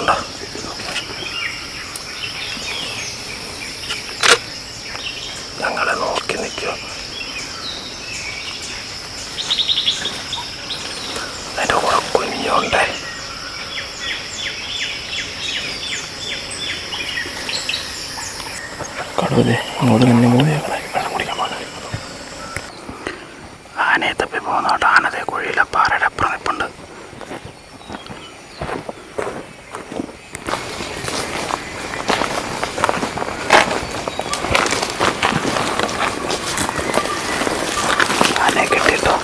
കണ്ടോ ഞങ്ങളെ നോക്കി നിൽക്കുക. അതിന്റെ കൂടെ കുഞ്ഞുണ്ടേ കടവല്ലേ അങ്ങോട്ട് തന്നെ മൂലയാക്കണേ വെള്ളം കുടിക്കാൻ പോകുന്നത് ആനയെ തപ്പി പോകുന്നോട്ട് ആനതെ കുഴിയിലെ പാറയുടെ അപ്പുറം നിൽപ്പുണ്ട് ആനയെ കിട്ടിയിട്ടോ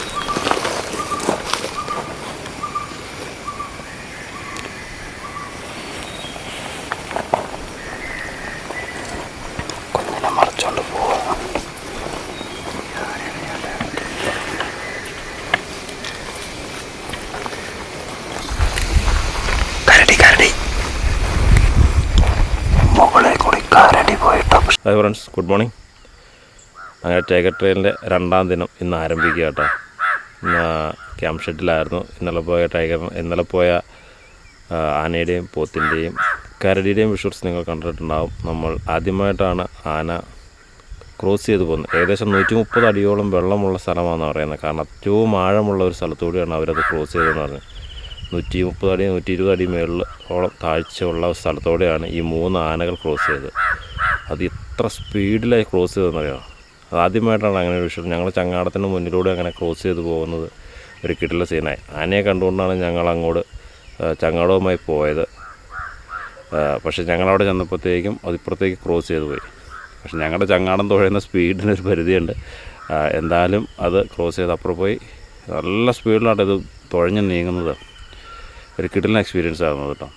കുഞ്ഞിനെ മറിച്ചോണ്ട് പോവാ കരടി കരടി മുകളിൽ കൂടി കരടി പോയിട്ടോ ഹായ് ഫ്രണ്ട്സ് ഗുഡ് മോർണിംഗ്. അങ്ങനെ ടൈഗർ ട്രെയിലിന്റെ രണ്ടാം ദിനം ഇന്ന് ആരംഭിക്കുക കേട്ടോ. ഇന്ന് ക്യാമ്പ് ഷെഡിലായിരുന്നു. ഇന്നലെ പോയ ടൈഗർ ഇന്നലെ പോയ ആനയുടെയും പോത്തിന്റെയും കരടിയുടെയും വിഷ്വൽസ് നിങ്ങൾ കണ്ടിട്ടുണ്ടാവും. നമ്മൾ ആദ്യമായിട്ടാണ് ആന ക്രോസ് ചെയ്ത് പോകുന്നത്. ഏകദേശം നൂറ്റി മുപ്പത് അടിയോളം വെള്ളമുള്ള സ്ഥലമാണെന്ന് പറയുന്നത്. കാരണം ഏറ്റവും ആഴമുള്ള ഒരു സ്ഥലത്തൂടെയാണ് അവരത് ക്രോസ് ചെയ്തതെന്ന് പറഞ്ഞത്. നൂറ്റി മുപ്പത് അടി നൂറ്റി ഇരുപത് അടി മേളിലോളം താഴ്ചയുള്ള സ്ഥലത്തോടെയാണ് ഈ മൂന്ന് ആനകൾ ക്രോസ് ചെയ്തത്. അത് ഇത്ര സ്പീഡിലായി ക്രോസ് ചെയ്തതെന്നറിയാം? ആദ്യമായിട്ടാണ് അങ്ങനെ ഒരു വിഷയം. ഞങ്ങൾ ചങ്ങാടത്തിന് മുന്നിലൂടെ അങ്ങനെ ക്രോസ് ചെയ്ത് പോകുന്നത് ഒരു കിട്ടില്ല സീനായി. ആനയെ കണ്ടുകൊണ്ടാണ് ഞങ്ങൾ അങ്ങോട്ട് ചങ്ങാടവുമായി പോയത്. പക്ഷെ ഞങ്ങളവിടെ ചെന്നപ്പോഴത്തേക്കും അതിപ്പുറത്തേക്ക് ക്രോസ് ചെയ്ത് പോയി. പക്ഷെ ഞങ്ങളുടെ ചങ്ങാടം തുഴയുന്ന സ്പീഡിന് ഒരു പരിധിയുണ്ട്. എന്തായാലും അത് ക്രോസ് ചെയ്ത് അപ്പുറം പോയി. നല്ല സ്പീഡിലാണ് ഇത് തുഴഞ്ഞ് നീങ്ങുന്നത്. ഒരു കിട്ടുന്ന എക്സ്പീരിയൻസ് ആകുന്നത് കേട്ടോ.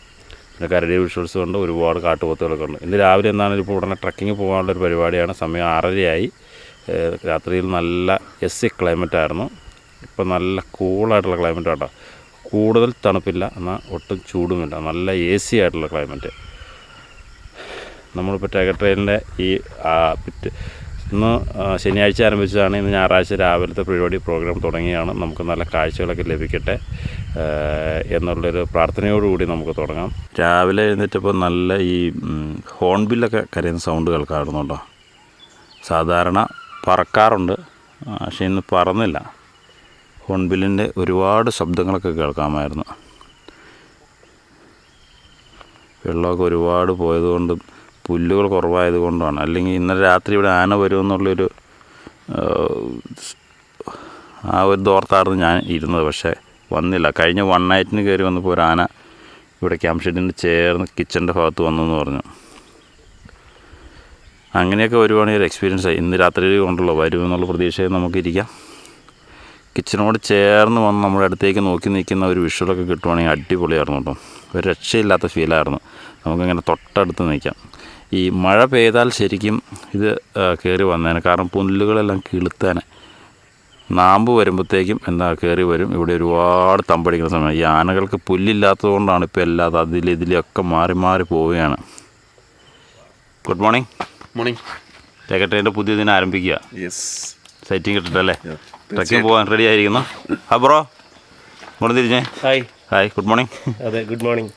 പിന്നെ കരടി വിഷ്വൽസ് ഉണ്ട് ഒരുപാട് കാട്ടുപോത്തുകളൊക്കെ ഉണ്ട് ഇന്ന് രാവിലെ എന്നാണ് ഇപ്പോൾ ഉടനെ ട്രക്കിങ് പോകാനുള്ള ഒരു പരിപാടിയാണ്. സമയം ആറരയായി. രാത്രിയിൽ നല്ല എസ് സി ക്ലൈമറ്റ് ആയിരുന്നു. ഇപ്പം നല്ല കൂളായിട്ടുള്ള ക്ലൈമറ്റ് കേട്ടോ. കൂടുതൽ തണുപ്പില്ല എന്നാൽ ഒട്ടും ചൂടുമില്ല. നല്ല എ സി ആയിട്ടുള്ള ക്ലൈമറ്റ് നമ്മളിപ്പോൾ ടൈഗർ ട്രെയിനിന്റെ ഈ പിറ്റ് ഇന്ന് ശനിയാഴ്ച ആരംഭിച്ചതാണ്. ഇന്ന് ഞായറാഴ്ച രാവിലത്തെ പരിപാടി പ്രോഗ്രാം തുടങ്ങിയാണ്. നമുക്ക് നല്ല കാഴ്ചകളൊക്കെ ലഭിക്കട്ടെ. എന്നുള്ളൊരു പ്രാർത്ഥനയോടുകൂടി നമുക്ക് തുടങ്ങാം. രാവിലെ എഴുന്നേറ്റപ്പോൾ നല്ല ഈ ഹോൺബില്ലൊക്കെ ഹോൺ ബില്ലൊക്കെ കരയുന്ന സൗണ്ട് കേൾക്കാറുണ്ടോ? സാധാരണ പറക്കാറുണ്ട് പക്ഷേ ഇന്ന് പറന്നില്ല. ഹോൺ ബില്ലിന്റെ ഒരുപാട് ശബ്ദങ്ങളൊക്കെ കേൾക്കാമായിരുന്നു. വെള്ളമൊക്കെ ഒരുപാട് പോയതുകൊണ്ടും പുല്ലുകൾ കുറവായതുകൊണ്ടാണ്. അല്ലെങ്കിൽ ഇന്നലെ രാത്രി ഇവിടെ ആന വരുമെന്നുള്ളൊരു ആ ഒരു ദോർത്തായിരുന്നു ഞാൻ ഇരുന്നത്. പക്ഷേ വന്നില്ല. കഴിഞ്ഞ വൺ നൈറ്റിന് കയറി വന്നപ്പോൾ ഒരു ആന ഇവിടെ ക്യാമ്പ് ഷെഡിന്റെ ചേർന്ന് കിച്ചന്റെ ഭാഗത്ത് വന്നു എന്ന് പറഞ്ഞു. അങ്ങനെയൊക്കെ വരുവാണെങ്കിൽ ഒരു എക്സ്പീരിയൻസ് ആയി. ഇന്ന് രാത്രി കൊണ്ടുള്ള വരുമെന്നുള്ള പ്രതീക്ഷയിൽ നമുക്കിരിക്കാം. കിച്ചനോട് ചേർന്ന് വന്ന് നമ്മുടെ അടുത്തേക്ക് നോക്കി നിൽക്കുന്ന ഒരു വിഷ്വലൊക്കെ കിട്ടുവാണെങ്കിൽ അടിപൊളിയായിരുന്നു കേട്ടോ. ഒരു രക്ഷയില്ലാത്ത ഫീലായിരുന്നു നമുക്കിങ്ങനെ തൊട്ടടുത്ത് നിൽക്കാം. ഈ മഴ പെയ്താൽ ശരിക്കും ഇത് കയറി വന്നേനെ. കാരണം പുല്ലുകളെല്ലാം കിളുത്താനെ. നാമ്പ് വരുമ്പോഴത്തേക്കും എന്താ കയറി വരും. ഇവിടെ ഒരുപാട് തമ്പടിക്കുന്ന സമയം. ഈ ആനകൾക്ക് പുല്ലില്ലാത്തത് കൊണ്ടാണ് ഇപ്പോൾ എല്ലാ അതിൽ ഇതിലൊക്കെ മാറി മാറി പോവുകയാണ്. ഗുഡ് മോർണിംഗ് മോർണിംഗ് തേക്കട്ടേന്റെ പുതിയ ദിനം ആരംഭിക്കുക. യെസ് സൈറ്റിംഗ് കിട്ടിട്ടല്ലേ ട്രക്കിംഗ് പോകാൻ റെഡി ആയിരിക്കുന്നു. ആ ബ്രോ ഇങ്ങോട്ട് തിരിഞ്ഞേ. ഹായ് ഹായ് ഗുഡ് മോർണിംഗ് അതെ ഗുഡ് മോർണിംഗ്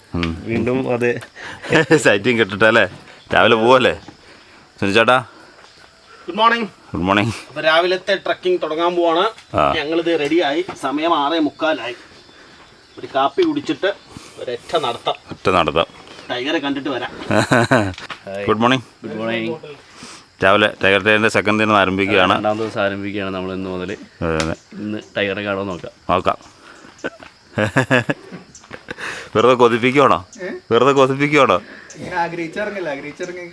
വീണ്ടും അതെ. സൈറ്റിംഗ് കിട്ടിട്ടല്ലേ രാവിലെ പോവല്ലേ? സുനിച്ചേട്ടാ. ഗുഡ് മോർണിംഗ് ഗുഡ് മോർണിംഗ് അപ്പൊ രാവിലത്തെ ട്രക്കിംഗ് തുടങ്ങാൻ പോവാണ്. ഞങ്ങളിത് റെഡിയായി. സമയം ആറേ മുക്കാലായി. ഒരു കാപ്പി കുടിച്ചിട്ട് ഒരൊറ്റ നടത്താം. ഒറ്റ നടത്താം. ടൈഗറെ കണ്ടിട്ട് വരാം. ഗുഡ് മോർണിംഗ് ഗുഡ് മോർണിംഗ് രാവിലെ ടൈഗർ ടൈന്റെ സെക്കൻഡ് ദിനം ആരംഭിക്കുകയാണ്. രണ്ടാം ദിവസം ആരംഭിക്കുകയാണ് നമ്മൾ ഇന്ന് മുതൽ. അതെ, ഇന്ന് ടൈഗറെ കാണാൻ നോക്കാം. നോക്കാം. വെറുതെ കൊതിപ്പിക്കുവാണോ? വെറുതെ കൊതിപ്പിക്കുവാണോ? ആഗ്രഹിച്ചിറങ്ങി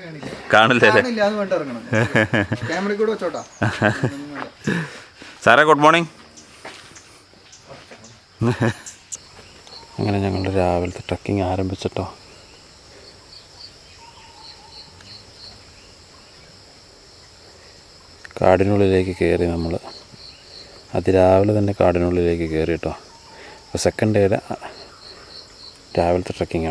കാണില്ല കാണില്ലേ അല്ലേ? കാണില്ല അത് ക്യാമറ കൂടെ വെച്ചോട്ടാ. ഒന്നും സാറേ ഗുഡ് മോർണിംഗ് അങ്ങനെ ഞങ്ങളുടെ രാവിലത്തെ ട്രക്കിംഗ് ആരംഭിച്ചിട്ടോ. കാടിനുള്ളിലേക്ക് കയറി നമ്മൾ അതിരാവിലെ തന്നെ കാടിനുള്ളിലേക്ക് കയറി കേട്ടോ അപ്പോൾ സെക്കൻഡ് ഡേയുടെ രാവിലത്തെ ട്രക്കിംഗ്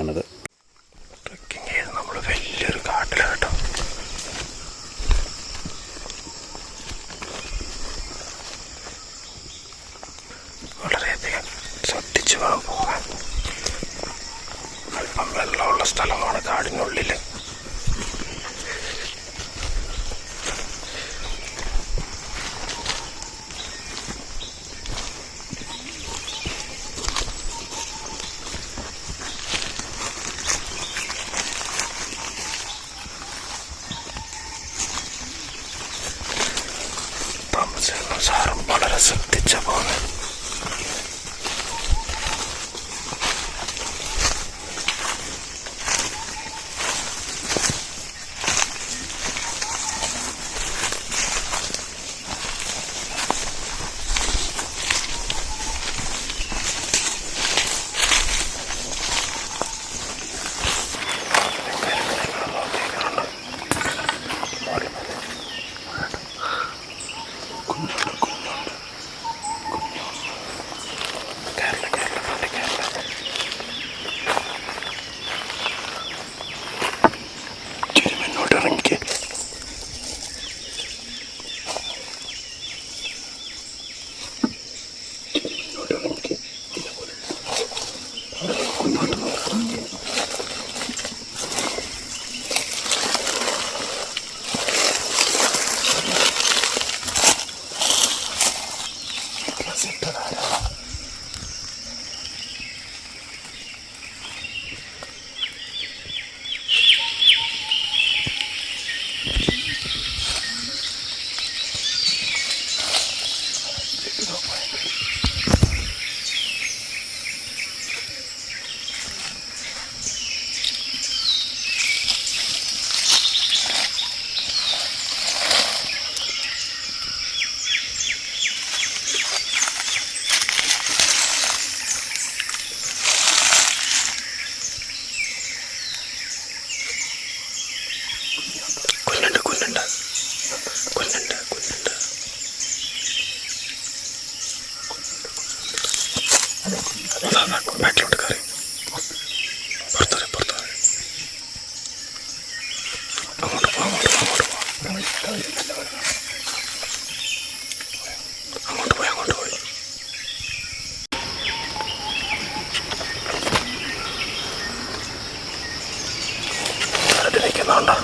സ്ഥലത്ത് നിൽക്കുന്നുണ്ടോ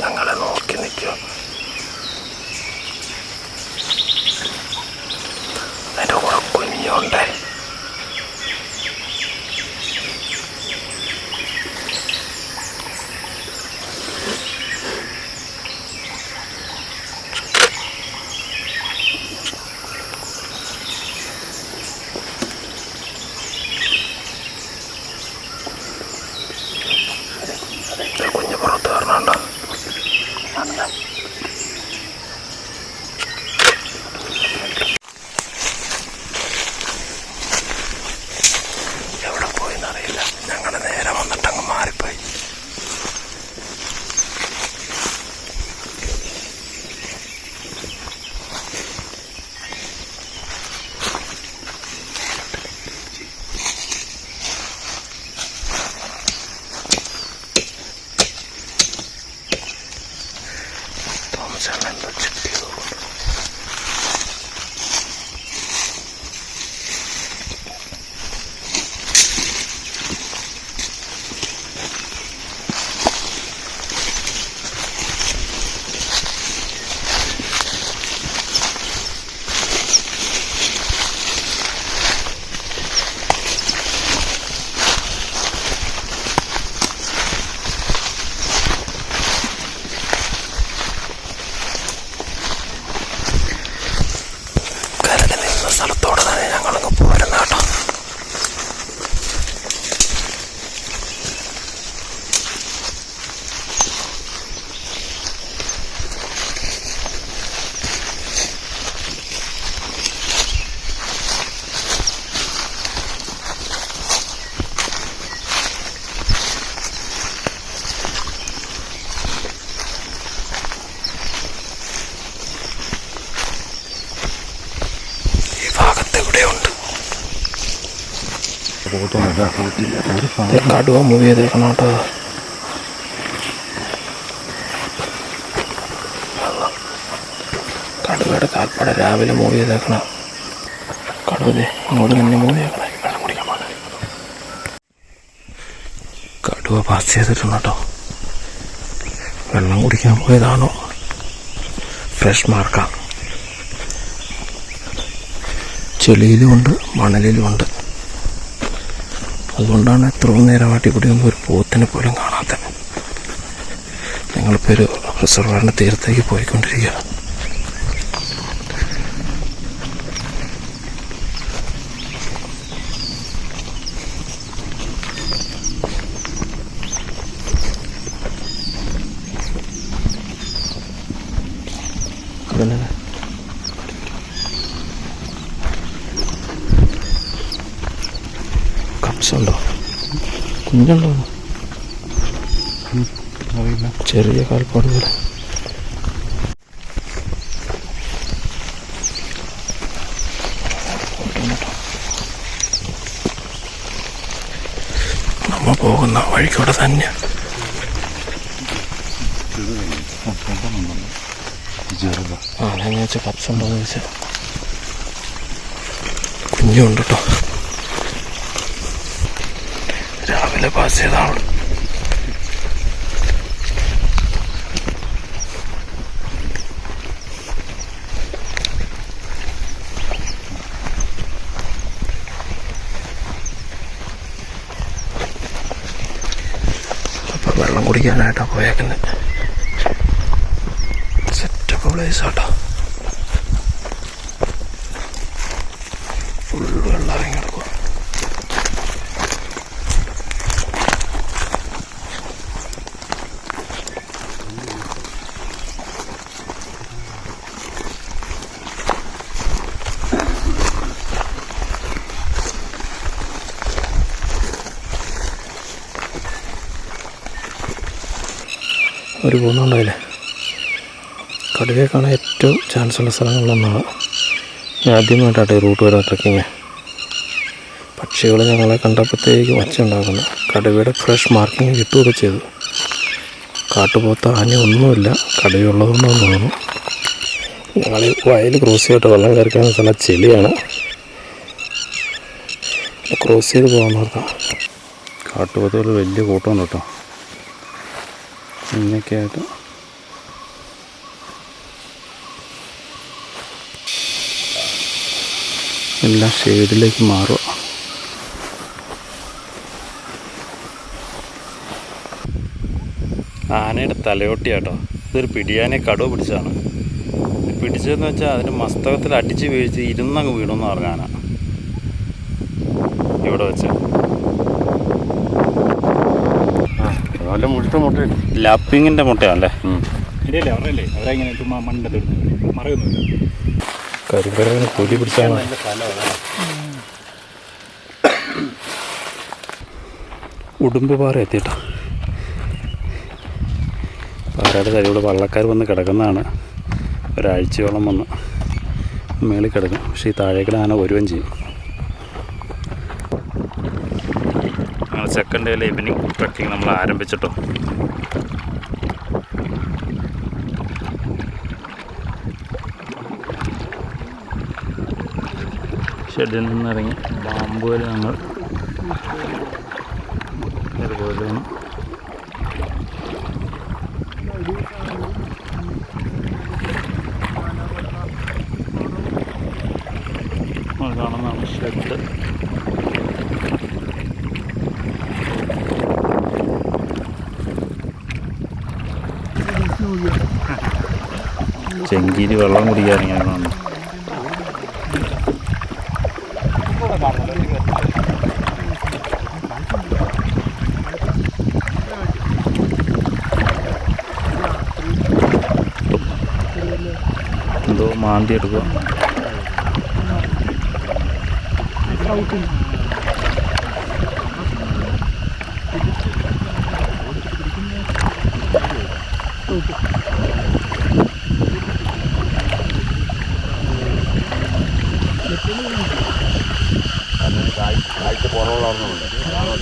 ഞങ്ങളെ നോക്കി നിൽക്കുക. കടുവ മൂവ് ചെയ്തേക്കണം കേട്ടോ കടുവയുടെ കാൽപ്പട രാവിലെ മൂവ് ചെയ്തേക്കണം കടുവതെ ഇങ്ങോട്ട് തന്നെ മൂന്നേക്കണേ വെള്ളം കുടിക്കാൻ പാടില്ല കടുവ പാസ് ചെയ്തിട്ടുണ്ട് കേട്ടോ. വെള്ളം കുടിക്കാൻ പോയതാണോ? ഫ്രഷ് മാർക്കാം ചെളിയിലുമുണ്ട് മണലിലുമുണ്ട് അതുകൊണ്ടാണ് എത്രയും നേരമായിട്ട് ഇവിടെ ഒന്നും ഒരു പോത്തിനെ പോലും കാണാത്തത്. ഞങ്ങളിപ്പോൾ ഒരു റിസർവറിന്റെ തീരത്തേക്ക് പോയിക്കൊണ്ടിരിക്കുക അതന്നെ കപ്സ് ഉണ്ടോ കുഞ്ഞുണ്ടോ ചെറിയ കാൽപ്പാട് പോലെ. നമ്മ പോകുന്ന വഴിക്കൂടെ തന്നെ. ആ ഞാൻ ചോദിച്ച കപ്സ് ഉണ്ടോ എന്ന് ചോദിച്ചാൽ കുഞ്ഞുണ്ട് കേട്ടോ രാവിലെ പാസ് ചെയ്താണ് വെള്ളം കുടിക്കാനായിട്ടാണ് പോയേക്കുന്നത് അവർ പോകുന്നുണ്ടായില്ലേ? കടുവയെ കാണാൻ ഏറ്റവും ചാൻസ് ഉള്ള സ്ഥലങ്ങളിലൊന്നാണ്. ആദ്യമായിട്ടാട്ടെ റൂട്ട് വരുന്ന ട്രക്കിങ് പക്ഷികൾ ഞങ്ങളെ കണ്ടപ്പോഴത്തേക്ക് വച്ചുണ്ടാക്കുന്നു കടുവയുടെ ഫ്രഷ് മാർക്കിങ് കിട്ടുകയൊക്കെ ചെയ്തു. കാട്ടുപോത്ത ആന ഒന്നുമില്ല. കടുവയുള്ളതുകൊണ്ടാണെന്ന് തോന്നുന്നു. ഞങ്ങൾ വയൽ ക്രോസ് ചെയ്തിട്ട് വെള്ളം കയറിക്കുന്ന സ്ഥലം ചെളിയാണ്. ക്രോസ് ചെയ്ത് പോകാൻ നോക്കാം. കാട്ടുപോത്തുകൾ വലിയ കൂട്ടമുണ്ട് കേട്ടോ. ഇങ്ങനെയൊക്കെ ആയിട്ട് എല്ലാം ഷെയ്ഡിലേക്ക് മാറുക. ആനയുടെ തലയോട്ടിയാട്ടോ. ഇതൊരു പിടിയാനെ കടുവ പിടിച്ചാണ് പിടിച്ചതെന്ന് വെച്ചാൽ അതിന്റെ മസ്തകത്തിൽ അടിച്ച് വീഴ്ച ഇരുന്നങ്ങ് വീണു പറഞ്ഞ ആന. ഇവിടെ വെച്ച്. നല്ല മുഴുത്ത മുട്ട. ലാപ്പിങ്ങിന്റെ മുട്ടയാണല്ലേ? ഇല്ലല്ലേ അവരല്ലേ? അവരങ്ങനെ ചുമ്മാ മണ്ണിന്റെ മറയൊന്നുമില്ല കരിമ്പരവിന് പുലി പിടിച്ചാണ്. ഉടുമ്പ് പാറ എത്തിയിട്ടോ. പാറയുടെ കഴിവിടെ വള്ളക്കാർ വന്ന് കിടക്കുന്നതാണ്. ഒരാഴ്ചയോളം വന്ന് മേളിൽ കിടക്കും. പക്ഷേ ഈ താഴേക്കിടെ ആന വരുകയും ചെയ്യും ഞങ്ങൾ സെക്കൻഡ് ഡേയിലെ ഈവനിങ് ട്രക്കിംഗ് നമ്മൾ ആരംഭിച്ചിട്ടോ? ഷെഡിൽ നിന്നിറങ്ങി. ബാമ്പുവിൽ ഞങ്ങൾ ഇതുപോലെയാണ് ചെങ്കീരി വെള്ളം കാണുന്നു എന്തോ മാന്തി എടുക്കുക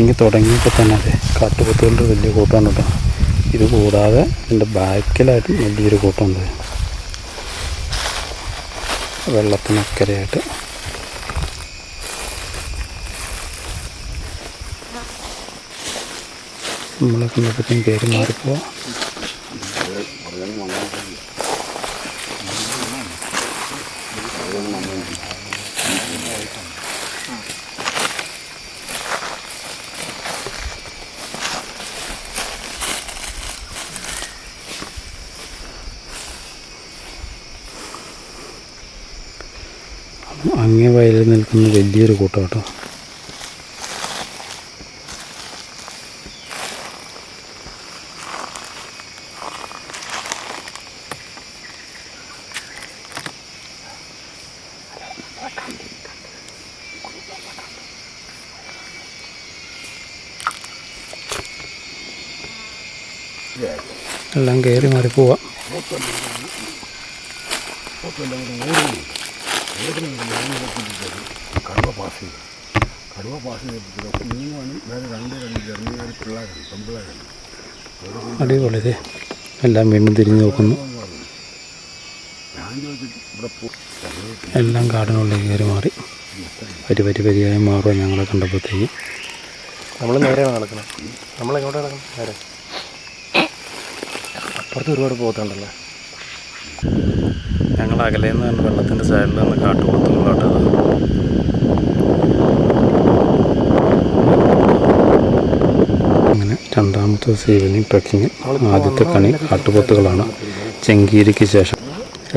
ട്രക്കിങ് തുടങ്ങിയപ്പോൾ തന്നെ അതെ കാട്ടുപൊത്തുകളുടെ വലിയ കൂട്ടമാണ് കേട്ടോ ഇത് കൂടാതെ എന്റെ ബാക്കിലായിട്ടും വലിയൊരു കൂട്ടമുണ്ട്. വെള്ളത്തിനക്കരയായിട്ട്. നമ്മളെ കണ്ടപ്പോഴത്തേക്കും പേര് മാറിപ്പോവാം. വയലിൽ നിൽക്കുന്ന വലിയൊരു കൂട്ടം കേട്ടോ. എല്ലാം കയറി മാറി പോവാം. അടിപൊളി ഇതേ എല്ലാം വീണ്ടും തിരിഞ്ഞു നോക്കുന്നു. എല്ലാം കാടിനുള്ളിൽ കയറി മാറി. വരി വരി വരിയായി മാറുക ഞങ്ങളെ കണ്ടപ്പോഴത്തേക്ക്. നമ്മൾ നേരെയാണ് നടക്കുന്നത് നമ്മൾ എങ്ങോട്ട് നടക്കണം? നേരെ. അപ്പുറത്ത് ഒരുപാട് പോത്തുണ്ടല്ലോ. ഞങ്ങൾ അകലേന്ന് തന്നെ വെള്ളത്തിന്റെ സൈഡിൽ നിന്ന് കാട്ടുപോത്തുകളോട്ട് അങ്ങനെ രണ്ടാമത്തെ സീവനിങ് ട്രക്കിങ് ആദ്യത്തെ കണി കാട്ടുപോത്തുകളാണ്. ചെങ്കീരിക്ക് ശേഷം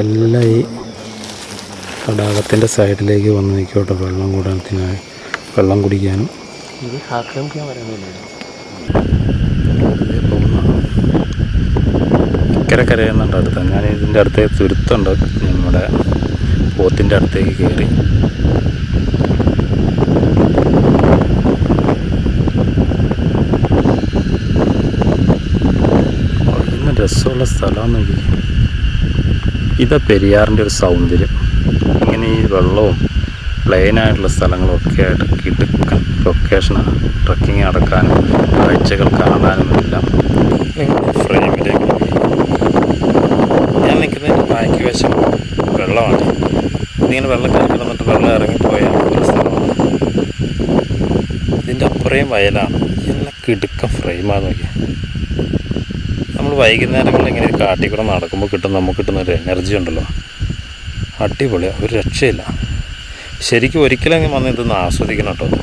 എല്ലാം ഈ തടാകത്തിന്റെ സൈഡിലേക്ക് വന്ന് നിൽക്കോട്ടെ. വെള്ളം കൂടാനത്തിനായി വെള്ളം കുടിക്കാനും. ഇത് ആക്രമിക്കാൻ പറയുന്നില്ല ഇക്കരെ കരയുന്നുണ്ട് അടുത്ത് ഞാൻ ഇതിന്റെ അടുത്ത് തുരുത്തുണ്ട് നമ്മുടെ പോത്തിന്റെ അടുത്തേക്ക് കയറി. ഇന്ന് രസമുള്ള സ്ഥലമാണ് ഇതാ പെരിയാറിന്റെ ഒരു സൗന്ദര്യം. ഇങ്ങനെ ഈ വെള്ളവും പ്ലെയിനായിട്ടുള്ള സ്ഥലങ്ങളൊക്കെ ആയിട്ട് കിടുക്കൻ ലൊക്കേഷനാണ് ട്രക്കിങ് നടക്കാനും കാഴ്ചകൾ കാണാനും എല്ലാം ഫ്രെയിമിലേക്ക് നിൽക്കുന്നതിന്റെ ബാക്കി വശം വെള്ളമാണ്. ഇതിങ്ങനെ വെള്ളം കയറി കിടന്നിട്ട് വെള്ളം ഇറങ്ങിപ്പോയ ഒരു സ്ഥലമാണ്. ഇതിന്റെ അപ്പുറയും വയലാണ്. നല്ല കിടുക്ക ഫ്രെയിമാണ് നോക്കി നമ്മൾ വൈകുന്നേരങ്ങളിൽ ഇങ്ങനെ ഒരു കാട്ടിൽ കൂടെ നടക്കുമ്പോൾ കിട്ടുന്ന നമുക്ക് കിട്ടുന്ന ഒരു എനർജി ഉണ്ടല്ലോ. അടിപൊളിയാണ് ഒരു രക്ഷയില്ല. ശരിക്കും ഒരിക്കലെങ്കിലും വന്ന് ഇതൊന്ന് ആസ്വദിക്കണം കേട്ടോ.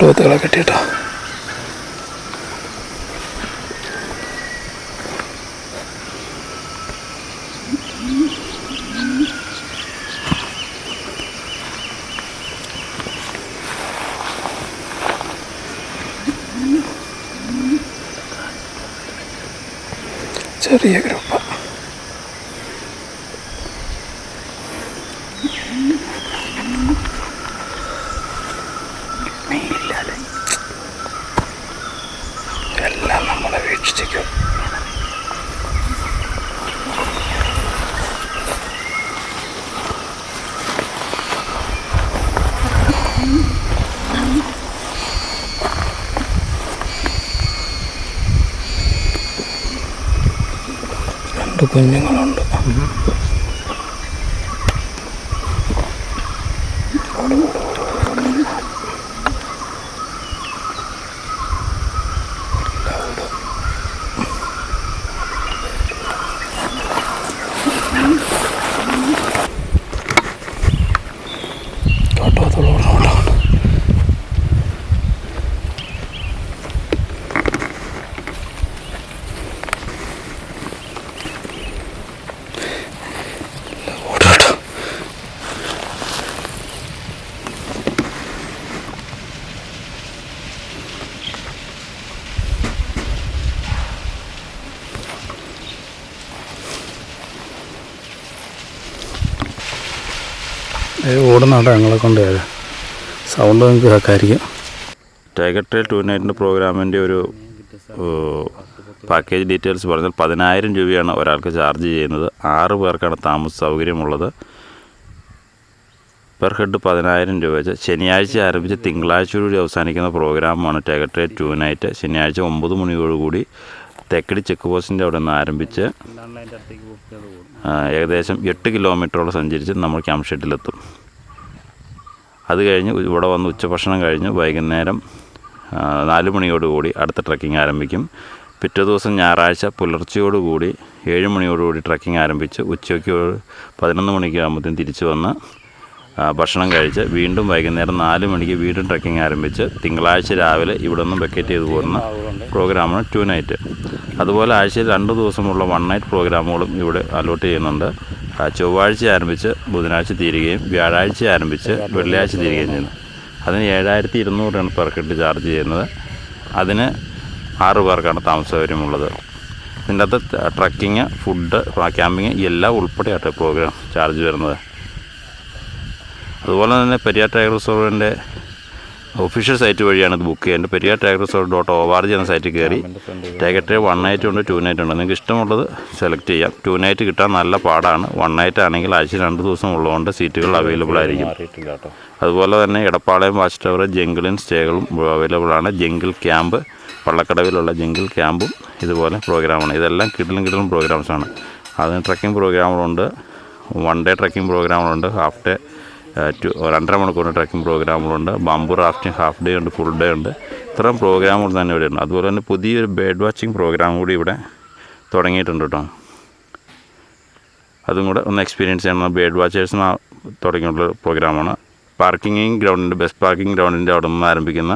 കാട്ടുപോത്തുകളെ കെട്ടിയിട്ടോ. ചെറിയ ഗ്രൂപ്പ് എല്ലാം നമ്മളെ വീക്ഷിച്ചേക്കും രണ്ട് കുഞ്ഞുങ്ങളുണ്ട്. കാട്ടുപോത്തുകൾ ഓടുന്നുണ്ടോ ഞങ്ങളെ കൊണ്ട് സൗണ്ട് നിങ്ങൾക്ക് കേൾക്കായിരിക്കും ടൈഗർ ട്രെയിൽ ടു നൈറ്റിന്റെ പ്രോഗ്രാമിന്റെ ഒരു പാക്കേജ് ഡീറ്റെയിൽസ് പറഞ്ഞാൽ പതിനായിരം രൂപയാണ് ഒരാൾക്ക് ചാർജ് ചെയ്യുന്നത്. ആറ് പേർക്കാണ് താമസ സൗകര്യമുള്ളത്. പെർ ഹെഡ് പതിനായിരം രൂപ വെച്ച് ശനിയാഴ്ച ആരംഭിച്ച് തിങ്കളാഴ്ച കൂടി അവസാനിക്കുന്ന പ്രോഗ്രാമാണ് ടൈഗർ ട്രെയിൽ ടു നൈറ്റ് ശനിയാഴ്ച ഒമ്പത് മണിയോടുകൂടി തെക്കടി ചെക്ക് പോസ്റ്റിന്റെ അവിടെ നിന്ന് ആരംഭിച്ച് ഏകദേശം എട്ട് കിലോമീറ്ററോളം സഞ്ചരിച്ച് നമ്മൾ ക്യാമ്പ് ഷെഡിലെത്തും. അത് കഴിഞ്ഞ് ഇവിടെ വന്ന് ഉച്ചഭക്ഷണം കഴിഞ്ഞ് വൈകുന്നേരം നാല് മണിയോടുകൂടി അടുത്ത ട്രക്കിംഗ് ആരംഭിക്കും. പിറ്റേ ദിവസം ഞായറാഴ്ച പുലർച്ചയോടുകൂടി ഏഴ് മണിയോടുകൂടി ട്രക്കിംഗ് ആരംഭിച്ച് ഉച്ചയ്ക്ക് പതിനൊന്ന് മണിക്ക് ആകുമ്പോഴത്തേക്കും തിരിച്ചു വന്ന് ഭക്ഷണം കഴിച്ച് വീണ്ടും വൈകുന്നേരം നാല് മണിക്ക് വീണ്ടും ട്രക്കിംഗ് ആരംഭിച്ച് തിങ്കളാഴ്ച രാവിലെ ഇവിടെ നിന്ന് വെക്കേറ്റ് ചെയ്ത് പോകുന്ന പ്രോഗ്രാമാണ് ടു നൈറ്റ്. അതുപോലെ ആഴ്ചയിൽ രണ്ട് ദിവസമുള്ള വൺ നൈറ്റ് പ്രോഗ്രാമുകളും ഇവിടെ അലോട്ട് ചെയ്യുന്നുണ്ട്. ചൊവ്വാഴ്ച ആരംഭിച്ച് ബുധനാഴ്ച തീരുകയും വ്യാഴാഴ്ച ആരംഭിച്ച് വെള്ളിയാഴ്ച തീരുകയും ചെയ്യുന്നു. അതിന് ഏഴായിരത്തി ഇരുന്നൂറാണ് പെർ ഹെഡ് ചാർജ് ചെയ്യുന്നത്. അതിന് ആറ് പേർക്കാണ് താമസ സൗകര്യമുള്ളത്. ഇതിന്റെ അകത്ത് ട്രക്കിങ് ഫുഡ് ക്യാമ്പിങ് എല്ലാം ഉൾപ്പെടെയായിട്ട് പ്രോഗ്രാം ചാർജ് വരുന്നത്. അതുപോലെ തന്നെ പെരിയാർ ടൈഗർ റിസോർട്ടിന്റെ ഒഫീഷ്യൽ സൈറ്റ് വഴിയാണ് ഇത് ബുക്ക് ചെയ്യേണ്ടത് Periyar tiger resort dot O R G എന്ന സൈറ്റിൽ കയറി ടൈഗർ ട്രേ വൺ നൈറ്റ് ഉണ്ട് ടു നൈറ്റ് ഉണ്ട്. നിങ്ങൾക്ക് ഇഷ്ടമുള്ളത് സെലക്ട് ചെയ്യാം. ടു നൈറ്റ് കിട്ടാൻ നല്ല പാടാണ്. വൺ നൈറ്റ് ആണെങ്കിൽ ആഴ്ച രണ്ട് ദിവസം ഉള്ളതുകൊണ്ട് സീറ്റുകൾ അവൈലബിൾ ആയിരിക്കും. അതുപോലെ തന്നെ ഇടപ്പാളയം വാച്ച് ടവർ ജംഗിളിൻ സ്റ്റേകളും അവൈലബിൾ ആണ്. ജംഗിൾ ക്യാമ്പ് പള്ളക്കടവിലുള്ള ജംഗിൾ ക്യാമ്പും ഇതുപോലെ പ്രോഗ്രാമാണ് ഇതെല്ലാം കിടലും കിടലും പ്രോഗ്രാംസാണ് അതിന് ട്രക്കിംഗ് പ്രോഗ്രാമുകളുണ്ട് വൺ ഡേ ട്രക്കിംഗ് പ്രോഗ്രാമുകളുണ്ട് ഹാഫ് ഡേ ടു രണ്ടര മണിക്കൂറിന് ട്രക്കിംഗ് പ്രോഗ്രാമുകളുണ്ട്. ബാംബു റാഫ്റ്റിംഗ് ഹാഫ് ഡേ ഉണ്ട് ഫുൾ ഡേ ഉണ്ട്. ഇത്തരം പ്രോഗ്രാമുകൾ തന്നെ ഇവിടെ ഉണ്ട്. അതുപോലെ തന്നെ പുതിയൊരു ബേഡ് വാച്ചിങ് പ്രോഗ്രാം കൂടി ഇവിടെ തുടങ്ങിയിട്ടുണ്ട് കേട്ടോ. അതും കൂടെ ഒന്ന് എക്സ്പീരിയൻസ് ചെയ്യണം. ബേഡ് വാച്ചേഴ്സിന് തുടങ്ങിയിട്ടുള്ള പ്രോഗ്രാമാണ്. പാർക്കിംഗ് ഗ്രൗണ്ടിന്റെ ബസ് പാർക്കിംഗ് ഗ്രൗണ്ടിന്റെ അവിടെ നിന്ന് ആരംഭിക്കുന്ന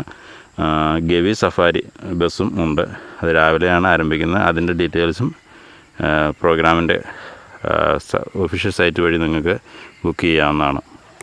ഗവി സഫാരി ബസ്സും ഉണ്ട്. അത് രാവിലെയാണ് ആരംഭിക്കുന്നത്. അതിന്റെ ഡീറ്റെയിൽസും പ്രോഗ്രാമിന്റെ ഒഫീഷ്യൽ സൈറ്റ് വഴി നിങ്ങൾക്ക് ബുക്ക് ചെയ്യാവുന്നതാണ്.